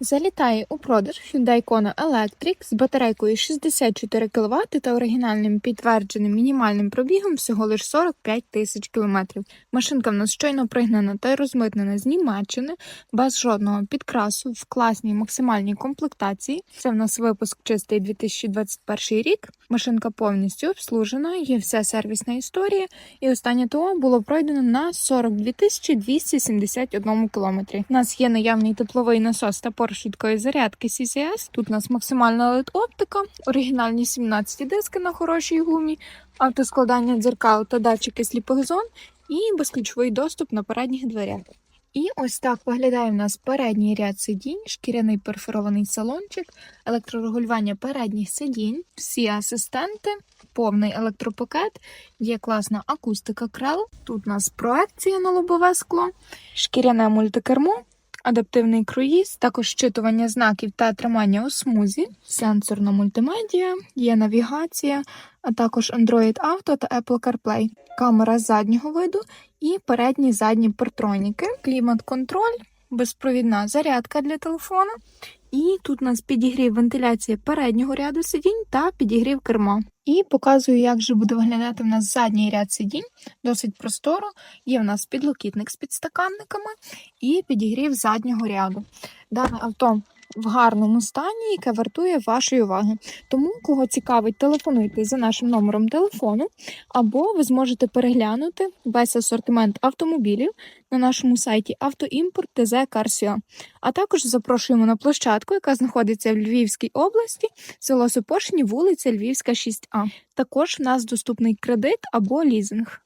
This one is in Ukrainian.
Залітає у продаж Hyundai Kona Electric з батарейкою 64 кВт та оригінальним підтвердженим мінімальним пробігом всього лише 45 тисяч кілометрів. Машинка в нас щойно пригнана та розмитнена з Німеччини, без жодного підкрасу, в класній максимальній комплектації. Це в нас випуск чистий 2021 рік. Машинка повністю обслужена, є вся сервісна історія, і останнє ТО було пройдено на 42 271 кілометрі. У нас є наявний тепловий насос та пор швидкої зарядки CCS. Тут у нас максимальна LED оптика, оригінальні 17 диски на хорошій гумі, автоскладання дзеркал та датчики сліпих зон і безключовий доступ на передніх дверях. І ось так виглядає в нас передній ряд сидінь, шкіряний перфорований салончик, електрорегулювання передніх сидінь, всі асистенти, повний електропакет, є класна акустика крел. Тут у нас проекція на лобове скло, шкіряне мультикермо, адаптивний круїз, також щитування знаків та тримання у смузі, сенсорна мультимедія, є навігація, а також Android Auto та Apple CarPlay, камера заднього виду і передні задні партроніки, клімат-контроль, безпровідна зарядка для телефона. І тут у нас підігрів вентиляція переднього ряду сидінь та підігрів керма. І показую, як же буде виглядати в нас задній ряд сидінь. Досить просторо. Є в нас підлокітник з підстаканниками і підігрів заднього ряду. Дане авто в гарному стані, яке вартує вашої уваги. Тому, кого цікавить, телефонуйте за нашим номером телефону, або ви зможете переглянути весь асортимент автомобілів на нашому сайті Автоімпорт ТЗ Карсіо. А також запрошуємо на площадку, яка знаходиться в Львівській області, село Сопошні, вулиця Львівська, 6А. Також в нас доступний кредит або лізинг.